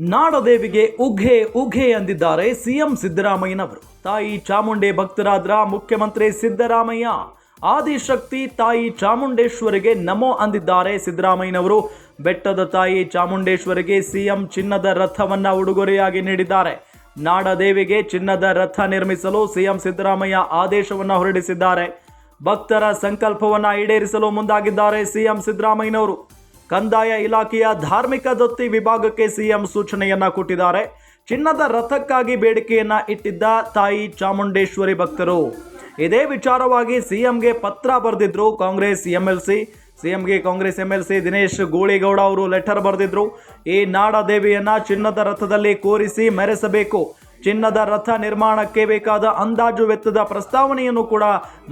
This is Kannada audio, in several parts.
ನಾಡದೇವಿಗೆ ಉಘೆ ಉಘೆ ಅಂದಿದ್ದಾರೆ ಸಿಎಂ ಸಿದ್ದರಾಮಯ್ಯನವರು. ತಾಯಿ ಚಾಮುಂಡೆ ಭಕ್ತರಾದ್ರ ಮುಖ್ಯಮಂತ್ರಿ ಸಿದ್ದರಾಮಯ್ಯ. ಆದಿಶಕ್ತಿ ತಾಯಿ ಚಾಮುಂಡೇಶ್ವರಿಗೆ ನಮೋ ಅಂದಿದ್ದಾರೆ ಸಿದ್ದರಾಮಯ್ಯನವರು. ಬೆಟ್ಟದ ತಾಯಿ ಚಾಮುಂಡೇಶ್ವರಿಗೆ ಸಿಎಂ ಚಿನ್ನದ ರಥವನ್ನ ಉಡುಗೊರೆಯಾಗಿ ನೀಡಿದ್ದಾರೆ. ನಾಡದೇವಿಗೆ ಚಿನ್ನದ ರಥ ನಿರ್ಮಿಸಲು ಸಿಎಂ ಸಿದ್ದರಾಮಯ್ಯ ಆದೇಶವನ್ನು ಹೊರಡಿಸಿದ್ದಾರೆ. ಭಕ್ತರ ಸಂಕಲ್ಪವನ್ನ ಈಡೇರಿಸಲು ಮುಂದಾಗಿದ್ದಾರೆ ಸಿಎಂ ಸಿದ್ದರಾಮಯ್ಯನವರು. ಕಂದಾಯ ಇಲಾಖೆಯ ಧಾರ್ಮಿಕ ದತ್ತಿ ವಿಭಾಗಕ್ಕೆ ಸಿಎಂ ಸೂಚನೆಯನ್ನ ಕೊಟ್ಟಿದ್ದಾರೆ. ಚಿನ್ನದ ರಥಕ್ಕಾಗಿ ಬೇಡಿಕೆಯನ್ನ ಇಟ್ಟಿದ್ದ ತಾಯಿ ಚಾಮುಂಡೇಶ್ವರಿ ಭಕ್ತರು. ಇದೇ ವಿಚಾರವಾಗಿ ಸಿಎಂಗೆ ಪತ್ರ ಬರೆದಿದ್ರು ಕಾಂಗ್ರೆಸ್ ಎಂಎಲ್ಸಿ. ಸಿಎಂಗೆ ಕಾಂಗ್ರೆಸ್ ಎಂಎಲ್ಸಿ ದಿನೇಶ್ ಗೋಳಿಗೌಡ ಅವರು ಲೆಟರ್ ಬರೆದಿದ್ರು. ಈ ನಾಡದೇವಿಯನ್ನ ಚಿನ್ನದ ರಥದಲ್ಲಿ ಕೋರಿಸಿ ಮೆರೆಸಬೇಕು. ಚಿನ್ನದ ರಥ ನಿರ್ಮಾಣಕ್ಕೆ ಬೇಕಾದ ಅಂದಾಜು ವೆಚ್ಚದ ಪ್ರಸ್ತಾವನೆಯನ್ನು ಕೂಡ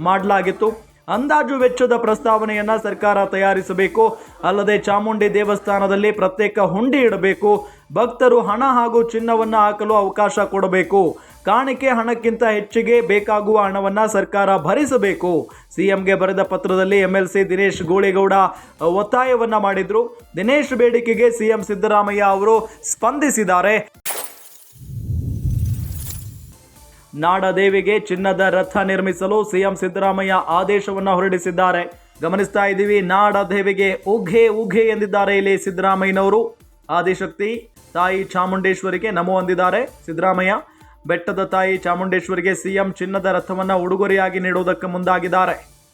ಮಾಡಲಾಗಿತ್ತು. ಅಂದಾಜು ವೆಚ್ಚದ ಪ್ರಸ್ತಾವನೆಯನ್ನ ಸರ್ಕಾರ ತಯಾರಿಸಬೇಕು. ಅಲ್ಲದೆ ಚಾಮುಂಡಿ ದೇವಸ್ಥಾನದಲ್ಲಿ ಪ್ರತ್ಯೇಕ ಹುಂಡಿ ಇಡಬೇಕು. ಭಕ್ತರು ಹಣ ಹಾಗೂ ಚಿನ್ನವನ್ನ ಹಾಕಲು ಅವಕಾಶ ಕೊಡಬೇಕು. ಕಾಣಿಕೆ ಹಣಕ್ಕಿಂತ ಹೆಚ್ಚಿಗೆ ಬೇಕಾಗುವ ಹಣವನ್ನು ಸರ್ಕಾರ ಭರಿಸಬೇಕು. ಸಿಎಂಗೆ ಬರೆದ ಪತ್ರದಲ್ಲಿ ಎಂಎಲ್ಸಿ ದಿನೇಶ್ ಗೋಳಿಗೌಡ ಒತ್ತಾಯವನ್ನ ಮಾಡಿದ್ರು. ದಿನೇಶ್ ಬೇಡಿಕೆಗೆ ಸಿಎಂ ಸಿದ್ದರಾಮಯ್ಯ ಅವರು ಸ್ಪಂದಿಸಿದ್ದಾರೆ. ನಾಡದೇವಿಗೆ ಚಿನ್ನದ ರಥ ನಿರ್ಮಿಸಲು ಸಿಎಂ ಸಿದ್ದರಾಮಯ್ಯ ಆದೇಶವನ್ನು ಹೊರಡಿಸಿದ್ದಾರೆ. ಗಮನಿಸ್ತಾ ಇದ್ದೀವಿ, ನಾಡದೇವಿಗೆ ಉಘೆ ಉಘೆ ಎಂದಿದ್ದಾರೆ ಇಲ್ಲಿ ಸಿದ್ದರಾಮಯ್ಯನವರು. ಆದಿಶಕ್ತಿ, ತಾಯಿ ಚಾಮುಂಡೇಶ್ವರಿಗೆ ನಮೋ ಅಂದಿದ್ದಾರೆ. ಸಿದ್ದರಾಮಯ್ಯ, ಬೆಟ್ಟದ ತಾಯಿ ಚಾಮುಂಡೇಶ್ವರಿಗೆ ಸಿಎಂ ಚಿನ್ನದ ರಥವನ್ನು ಉಡುಗೊರೆಯಾಗಿ ನೀಡುವುದಕ್ಕೆ ಮುಂದಾಗಿದ್ದಾರೆ.